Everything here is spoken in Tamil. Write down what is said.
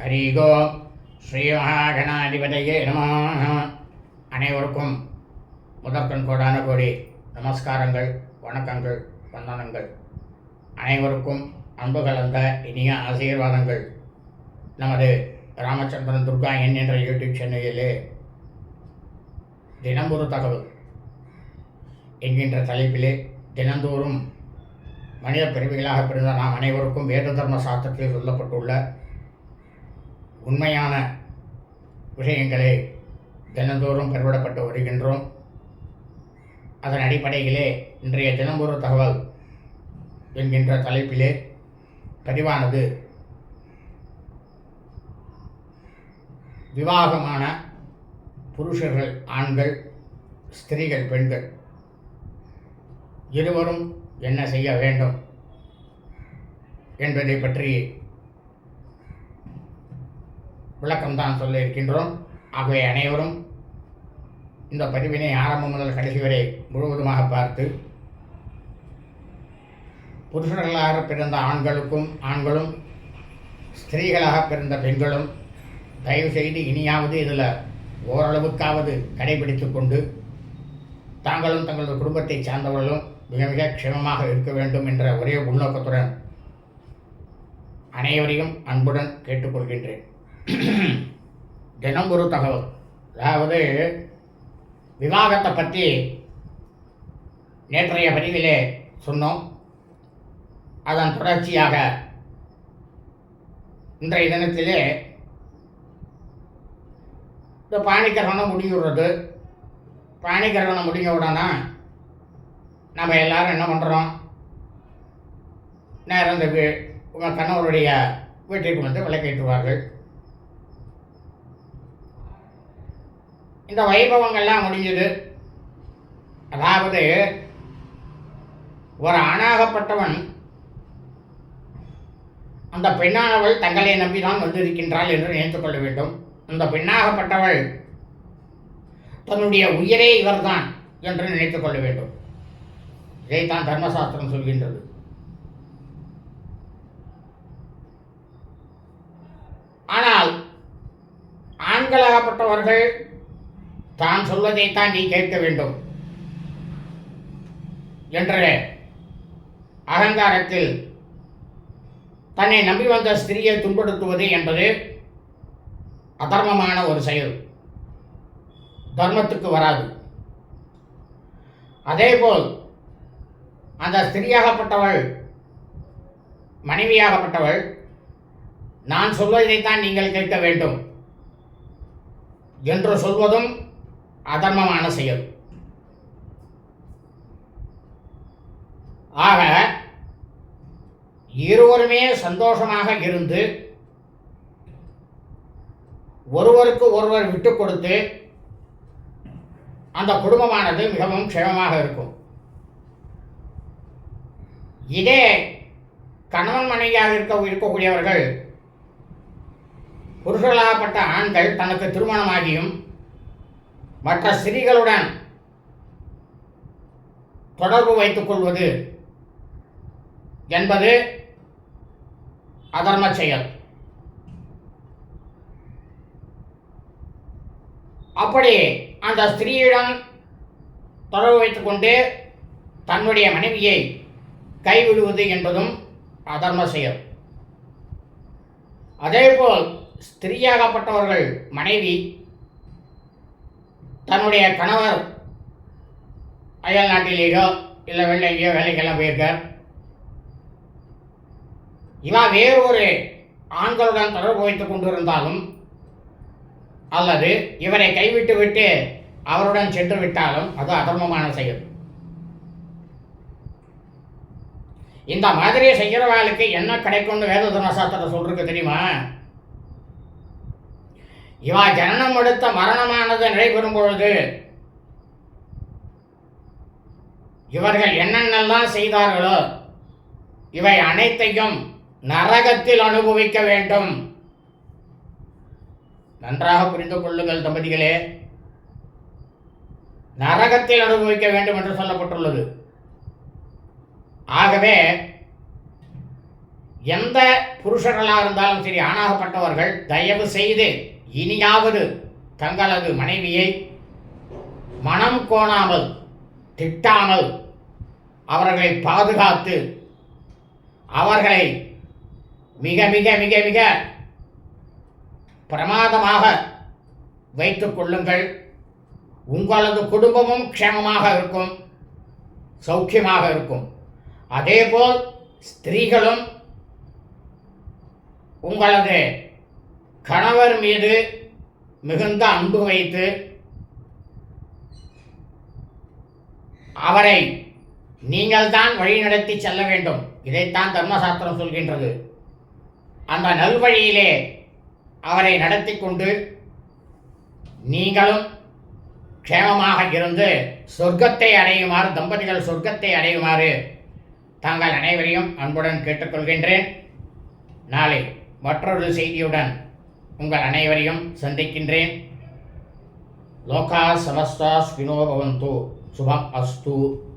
ஹரிகோ ஸ்ரீ மகாகணாதிபதியே நம. அனைவருக்கும் முதற்கண் கோடான கோடி நமஸ்காரங்கள் வணக்கங்கள் வந்தனங்கள். அனைவருக்கும் அன்பு கலந்த இனிய ஆசீர்வாதங்கள். நமது ராமச்சந்திரன் துர்கா என் என்ற யூடியூப் சேனலிலே தினம்பொரு தகவல். என்கின்ற தலைப்பிலே தினந்தோறும் மனித பிறவிகளாக பிறந்த நாம் அனைவருக்கும் வேத தர்ம சாஸ்திரத்தில் சொல்லப்பட்டுள்ள உண்மையான விஷயங்களை தினந்தோறும் பெறவிடப்பட்டு வருகின்றோம். அதன் அடிப்படையிலே இன்றைய தினம்பொரு தகவல் என்கின்ற தலைப்பிலே பதிவானது. விவாகமான புருஷர்கள் ஆண்கள் ஸ்திரீகள் பெண்கள் இருவரும் என்ன செய்ய வேண்டும் என்பதை பற்றி விளக்கம்தான் சொல்ல இருக்கின்றோம். ஆகவே அனைவரும் இந்த பதிவினை ஆரம்பம் முதல் கடைசி வரை முழுவதுமாக பார்த்து புருஷர்களாக பிறந்த ஆண்களுக்கும் ஆண்களும் ஸ்திரீகளாக பிறந்த பெண்களும் தயவு செய்து இனியாவது இதில் ஓரளவுக்காவது கடைபிடித்து கொண்டு தாங்களும் தங்களது குடும்பத்தை சார்ந்தவர்களும் மிக மிக க்ஷமமாக இருக்க வேண்டும் என்ற ஒரே உள்நோக்கத்துடன் அனைவரையும் அன்புடன் கேட்டுக்கொள்கின்றேன். தினம் ஒரு தகவல் அதாவது விவாகத்தை பற்றி நேற்றைய பதிவிலே சொன்னோம். அதன் தொடர்ச்சியாக இன்றைய தினத்திலே இந்த பாணிகரணம் முடிவுறது. பாணிகரணம் முடிஞ்ச உடனே நம்ம எல்லாரும் என்ன பண்ணுறோம் நேரம் இந்த உங்கள் கணவருடைய வீட்டிற்கு வந்து விளக்கேற்றுவார்கள். இந்த வைபவங்கள்லாம் முடிஞ்சது. அதாவது ஒரு ஆணாகப்பட்டவன் அந்த பெண்ணானவள் தங்களை நம்பிதான் வந்திருக்கின்றாள் என்று நினைத்துக்கொள்ள வேண்டும். அந்த பெண்ணாகப்பட்டவள் தன்னுடைய உயிரே இவர்தான் என்று நினைத்துக் கொள்ள வேண்டும். இதைத்தான் தர்மசாஸ்திரம் சொல்கின்றது. ஆனால் ஆண்களாகப்பட்டவர்கள் தான் சொல்வதைத்தான் நீ கேட்க வேண்டும். என்ற அகங்காரத்தில் தன்னை நம்பி வந்த ஸ்திரியை துன்படுத்துவது என்பது அதர்மமான ஒரு செயல். தர்மத்துக்கு வராது. அதேபோல் அந்த ஸ்திரியாகப்பட்டவள் மனைவியாகப்பட்டவள் நான் சொல்வதைத்தான் நீங்கள் கேட்க வேண்டும். என்று சொல்வதும் அதர்மமான செயல். ஆக இருவருமே சந்தோஷமாக இருந்து ஒருவருக்கு ஒருவர் விட்டு கொடுத்து அந்த குடும்பமானது மிகவும் க்ஷேமமாக இருக்கும். இதே கணவன் மனைவியாக இருக்க இருக்கக்கூடியவர்கள் புருஷர்களாகப்பட்ட ஆண்கள் தனக்கு திருமணமாகியும் மற்ற ஸ்திரீகளுடன் தொடர்பு வைத்துக் கொள்வது என்பது அதர்ம செயல். அப்படி அந்த ஸ்திரீயிடம் தொடர்பு வைத்துக்கொண்டு தன்னுடைய மனைவியை கைவிடுவது என்பதும் அதர்ம செயல். அதேபோல் ஸ்திரீயாகப்பட்டவர்கள் மனைவி தன்னுடைய கணவர் அயல் நாட்டிலேயோ இல்லை வெளில எங்கேயோ வேலைக்கெல்லாம் போயிருக்கார் இவன் வேறொரு ஆண்களுடன் தொடர்பு வைத்துக் கொண்டிருந்தாலும் அல்லது இவரை கைவிட்டு விட்டு அவருடன் சென்று விட்டாலும் அது அதர்மமான செயல். இந்த மாதிரி செய்கிறவர்களுக்கு என்ன கிடைக்கும்னு வேத தர்மசாஸ்திரம் சொல்றது தெரியுமா? இவா ஜனனம் எடுத்த மரணமானது நடைபெறும் பொழுது இவர்கள் என்னென்னலாம் செய்தார்களோ இவை அனைத்தையும் நரகத்தில் அனுபவிக்க வேண்டும். நன்றாக புரிந்து கொள்ளுங்கள் தம்பதிகளே. நரகத்தில் அனுபவிக்க வேண்டும் என்று சொல்லப்பட்டுள்ளது. ஆகவே எந்த புருஷர்களாக இருந்தாலும் சரி ஆணாகப்பட்டவர்கள் தயவு செய்து இனியாவது தங்களது மனைவியை மனம் கோணாமல் திட்டாமல் அவர்களை பாதுகாத்து அவர்களை மிக மிக மிக மிக பிரமாதமாக வைத்துக் கொள்ளுங்கள். உங்களது குடும்பமும் க்ஷேமமாக இருக்கும் சௌக்கியமாக இருக்கும். அதேபோல் ஸ்திரீகளும் உங்களது கணவர் மீது மிகுந்த அன்பு வைத்து அவரை நீங்கள் தான் வழிநடத்தி செல்ல வேண்டும். இதைத்தான் தர்மசாஸ்திரம் சொல்கின்றது. அந்த நல்வழியிலே அவரை நடத்தி கொண்டு நீங்களும் க்ஷேமமாக இருந்து சொர்க்கத்தை அடையுமாறு தம்பதிகள் சொர்க்கத்தை அடையுமாறு தாங்கள் அனைவரையும் அன்புடன் கேட்டுக்கொள்கின்றேன். நாளை மற்றொரு செய்தியுடன் உங்கள் அனைவரையும் சந்திக்கின்றேன். லோகா சமஸ்தா ஸ்வினோ பவந்தோ. சுபம் அஸ்து.